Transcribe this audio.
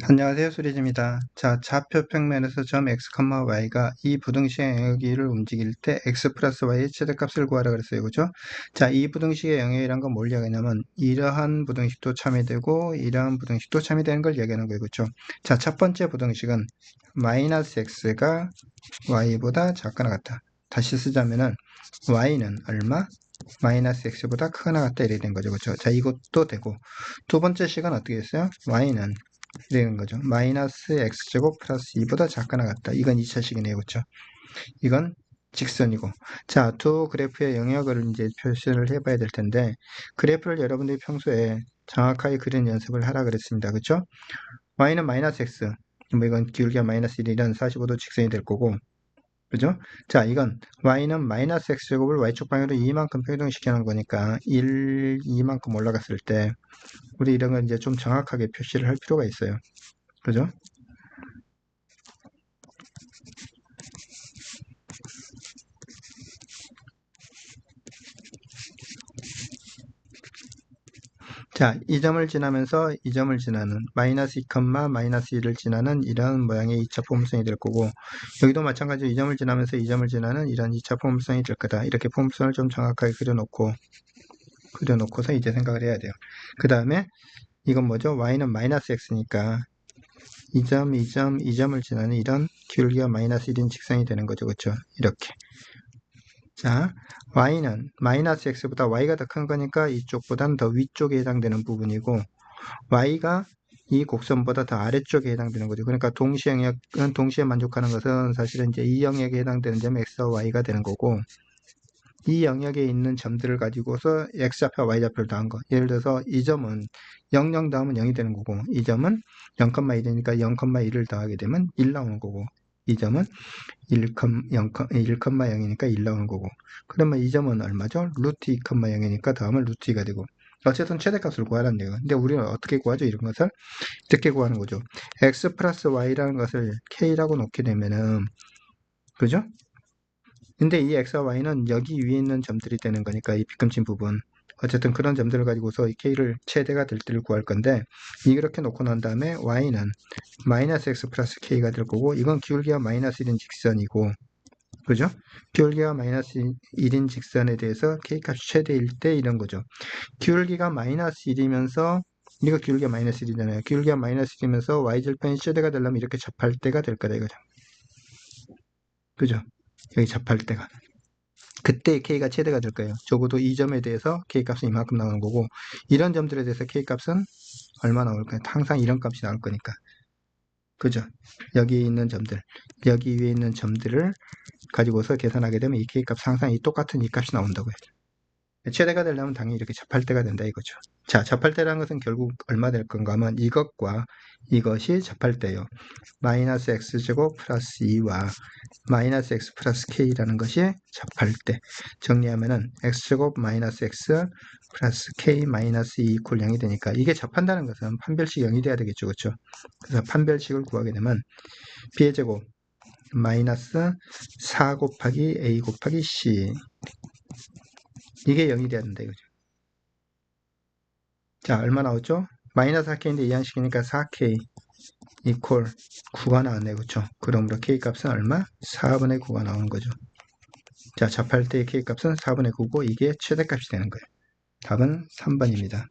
안녕하세요. 수리즈입니다. 자, 좌표 평면에서 점 x, y가 이 부등식의 영역을 움직일 때 x 플러스 y의 최대값을 구하라 그랬어요. 그죠? 자, 이 부등식의 영역이란 건 뭘 이야기하냐면 이러한 부등식도 참여되고 이러한 부등식도 참여되는 걸 이야기하는 거예요. 그죠? 자, 첫 번째 부등식은 마이너스 x가 y보다 작거나 같다. 다시 쓰자면은 y는 얼마? 마이너스 x보다 크거나 같다 이렇게 된 거죠. 그죠? 자, 이것도 되고 두 번째 식은 어떻게 했어요? y는 되는 거죠. 마이너스 x제곱 플러스 2보다 작거나 같다. 이건 2차식이네요. 그렇죠? 이건 직선이고 자, 두 그래프의 영역을 이제 표시를 해봐야 될 텐데 그래프를 여러분들이 평소에 정확하게 그리는 연습을 하라 그랬습니다. 그렇죠? y는 마이너스 x 뭐 이건 기울기가 마이너스 1이란 45도 직선이 될 거고 그죠? 자, 이건 y는 마이너스 x제곱을 y축 방향으로 이만큼 평등시켜 놓은 거니까 1, 2만큼 올라갔을 때 우리 이런 건 이제 좀 정확하게 표시를 할 필요가 있어요. 그죠? 자, 이 점을 지나면서 이 점을 지나는 마이너스 2, 마이너스 1을 지나는 이런 모양의 2차 포물선이 될 거고 여기도 마찬가지로 이 점을 지나면서 이 점을 지나는 이런 2차 포물선이 될 거다. 이렇게 포물선을 좀 정확하게 그려놓고 그려놓고서 이제 생각을 해야 돼요. 그 다음에 이건 뭐죠? y는 마이너스 x니까 이 점, 이 점, 이 점을 지나는 이런 기울기가 마이너스 1인 직선이 되는 거죠. 그렇죠? 이렇게. 자, y는 마이너스 x보다 y가 더 큰 거니까 이쪽보다는 더 위쪽에 해당되는 부분이고 y가 이 곡선보다 더 아래쪽에 해당되는 거죠. 그러니까 동시 영역은 동시에 만족하는 것은 사실은 이제 이 영역에 해당되는 점이 x와 y가 되는 거고 이 영역에 있는 점들을 가지고서 x좌표, y좌표를 더한 거. 예를 들어서 이 점은 0, 0 더하면 0이 되는 거고 이 점은 0,1이니까 0,1을 더하게 되면 1 나오는 거고 이 점은 1, 0, 1,0이니까 1 나오는 거고 그러면 이 점은 얼마죠? 루트 2,0이니까 더하면 루트 2가 되고 어쨌든 최대값을 구하라는 얘기예요. 근데 우리는 어떻게 구하죠? 이런 것을 이렇게 구하는 거죠. x 플러스 y라는 것을 k라고 놓게 되면은 그죠? 근데 이 x와 y는 여기 위에 있는 점들이 되는 거니까 이 빗금친 부분 어쨌든 그런 점들을 가지고서 이 k를 최대가 될 때를 구할 건데 이렇게 놓고 난 다음에 y는 마이너스 x 플러스 k가 될 거고 이건 기울기가 마이너스 1인 직선이고 그죠? 기울기가 마이너스 1인 직선에 대해서 k값이 최대일 때 이런 거죠. 기울기가 마이너스 1이면서 이거 기울기가 마이너스 1이잖아요. 기울기가 마이너스 1이면서 y절편이 최대가 되려면 이렇게 접할 때가 될 거다 이거죠. 그죠? 여기 접할 때가 그때 K가 최대가 될 거예요. 적어도 이 점에 대해서 K값은 이만큼 나오는 거고 이런 점들에 대해서 K값은 얼마 나올까요? 항상 이런 값이 나올 거니까. 그죠? 여기 있는 점들, 여기 위에 있는 점들을 가지고서 계산하게 되면 이 K값 항상 이 똑같은 이 값이 나온다고요. 최대가 되려면 당연히 이렇게 접할때가 된다 이거죠. 자, 접할때라는 것은 결국 얼마 될 건가 하면 이것과 이것이 접할때요. 마이너스 x제곱 플러스 2와 마이너스 x 플러스 k라는 것이 접할때 정리하면은 x제곱 마이너스 x 플러스 k 마이너스 2 이퀄 0이 되니까 이게 접한다는 것은 판별식 0이 돼야 되겠죠. 그렇죠? 그래서 판별식을 구하게 되면 b의 제곱 마이너스 4 곱하기 a 곱하기 c 이게 0이 돼야 된다 이거죠. 자, 얼마 나오죠? 마이너스 4K인데 이항식이니까 4K 이퀄 9가 나왔네, 그렇죠? 그러므로 K 값은 얼마? 4분의 9가 나오는 거죠. 자, 접할 때의 K 값은 4분의 9고 이게 최대값이 되는 거예요. 답은 3번입니다.